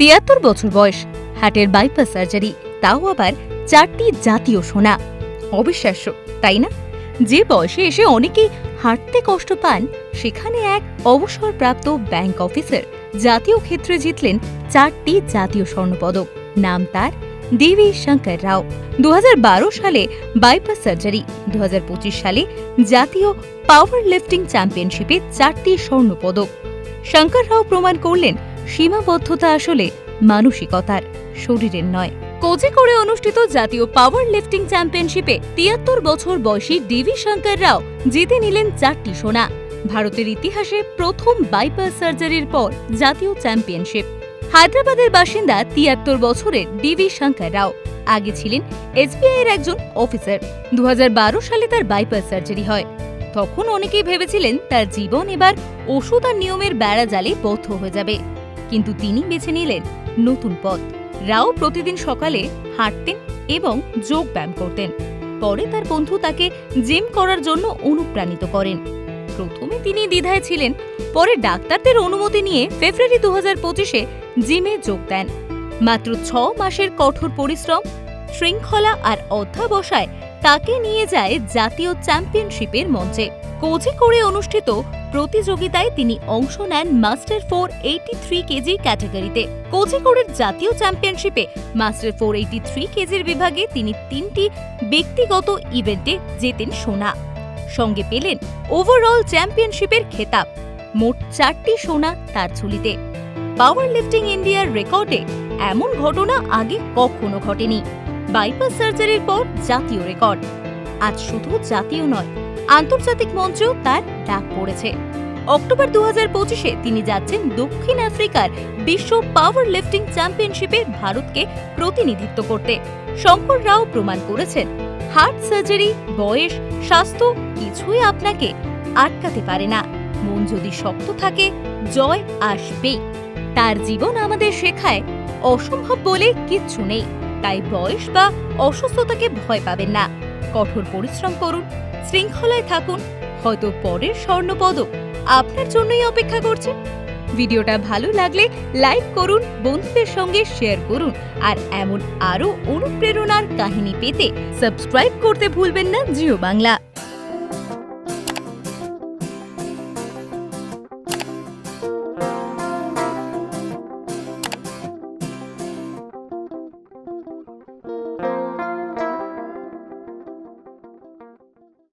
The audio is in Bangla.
তিয়াত্তর বছর বয়স, হার্টের বাইপাস সার্জারি তাও আবার চারটি জাতীয় সোনা। অবিশ্বাস্য, তাই না? যে বয়সে এসে অনেকেই হাঁটতে কষ্ট পান, সেখানে এক অবসরপ্রাপ্ত ব্যাংক অফিসার জাতীয় ক্ষেত্রে জিতলেন চারটি জাতীয় স্বর্ণপদক। নাম তার দেবী শঙ্কর রাও। দু হাজার বারো সালে বাইপাস সার্জারি দু হাজার পঁচিশ সালে জাতীয় পাওয়ার লিফটিং চ্যাম্পিয়নশিপে চারটি স্বর্ণপদক। শঙ্কর রাও প্রমাণ করলেন সীমাবদ্ধতা আসলে মানসিকতার, শরীরের নয়। কোজিকোড়ে অনুষ্ঠিত জাতীয় পাওয়ার লিফটিং চ্যাম্পিয়নশিপে তিয়াত্তর বছর বয়সী ডিভি শঙ্কর রাও জিতে নিলেন চারটি সোনা। ভারতের ইতিহাসে প্রথম বাইপাস সার্জারির পর জাতীয় চ্যাম্পিয়নশিপ হায়দ্রাবাদের বাসিন্দা তিয়াত্তর বছরের ডিভি শঙ্কর রাও। আগে ছিলেন এসবিআই এর একজন অফিসার দু হাজার বারো সালে তার বাইপাস সার্জারি হয়। তখন অনেকেই ভেবেছিলেন তার জীবন এবার ওষুধ আর নিয়মের বেড়া জালে বদ্ধ হয়ে যাবে। কিন্তু তিনি বেছে নিলেন নতুন পথ। রাও প্রতিদিন সকালে হাঁটতেন এবং যোগ ব্যায়াম করতেন। পরে তার বন্ধু তাকে জিম করার জন্য অনুপ্রাণিত করেন। প্রথমে তিনি দ্বিধায় ছিলেন, পরে ডাক্তারদের অনুমতি নিয়ে ফেব্রুয়ারি দু হাজার পঁচিশে জিমে যোগ দেন। মাত্র ছ মাসের কঠোর পরিশ্রম, শৃঙ্খলা আর অধ্যাবসায় তাকে নিয়ে যায় জাতীয় চ্যাম্পিয়নশিপের মঞ্চে। কোঝিকোড়ে অনুষ্ঠিত প্রতিযোগিতায় তিনি অংশ নেন master four eighty three KG ক্যাটাগরিতে। কোঝিকোড়ের জাতীয় চ্যাম্পিয়নশিপে মাস্টার ফোর এইটি থ্রি কেজির বিভাগে তিনি তিনটি ব্যক্তিগত ইভেন্টে জেতেন সোনা। সঙ্গে পেলেন ওভারঅল চ্যাম্পিয়নশিপের খেতাব। মোট চারটি সোনা তার ঝুলিতে। পাওয়ার লিফটিং ইন্ডিয়ার রেকর্ডে এমন ঘটনা আগে কখনো ঘটেনি। বাইপাস সার্জারির পর জাতীয় রেকর্ড। আজ শুধু জাতীয় নয় আন্তর্জাতিক মঞ্চেও তার ডাক পড়েছে। অক্টোবর দু পঁচিশে তিনি যাচ্ছেন দক্ষিণ আফ্রিকার বিশ্ব পাওয়ার লিফটিং চ্যাম্পিয়নশিপে ভারতকে প্রতিনিধিত্ব করতে। শঙ্কর রাও প্রমাণ করেছেন, হার্ট সার্জারি, বয়স, স্বাস্থ্য কিছুই আপনাকে আটকাতে পারে না। মন যদি শক্ত থাকে, জয় আসবেই। তার জীবন আমাদের শেখায়, অসম্ভব বলে কিচ্ছু নেই। তাই বয়স বা অসুস্থতাকে ভয় পাবেন না। কঠোর পরিশ্রম করুন শৃঙ্খলায় থাকুন, হয়তো পরের স্বর্ণপদক আপনার জন্যই অপেক্ষা করছে। ভিডিওটা ভালো লাগলে লাইক করুন, বন্ধুদের সঙ্গে শেয়ার করুন, আর এমন আরও অনুপ্রেরণার কাহিনী পেতে সাবস্ক্রাইব করতে ভুলবেন না জিও বাংলা।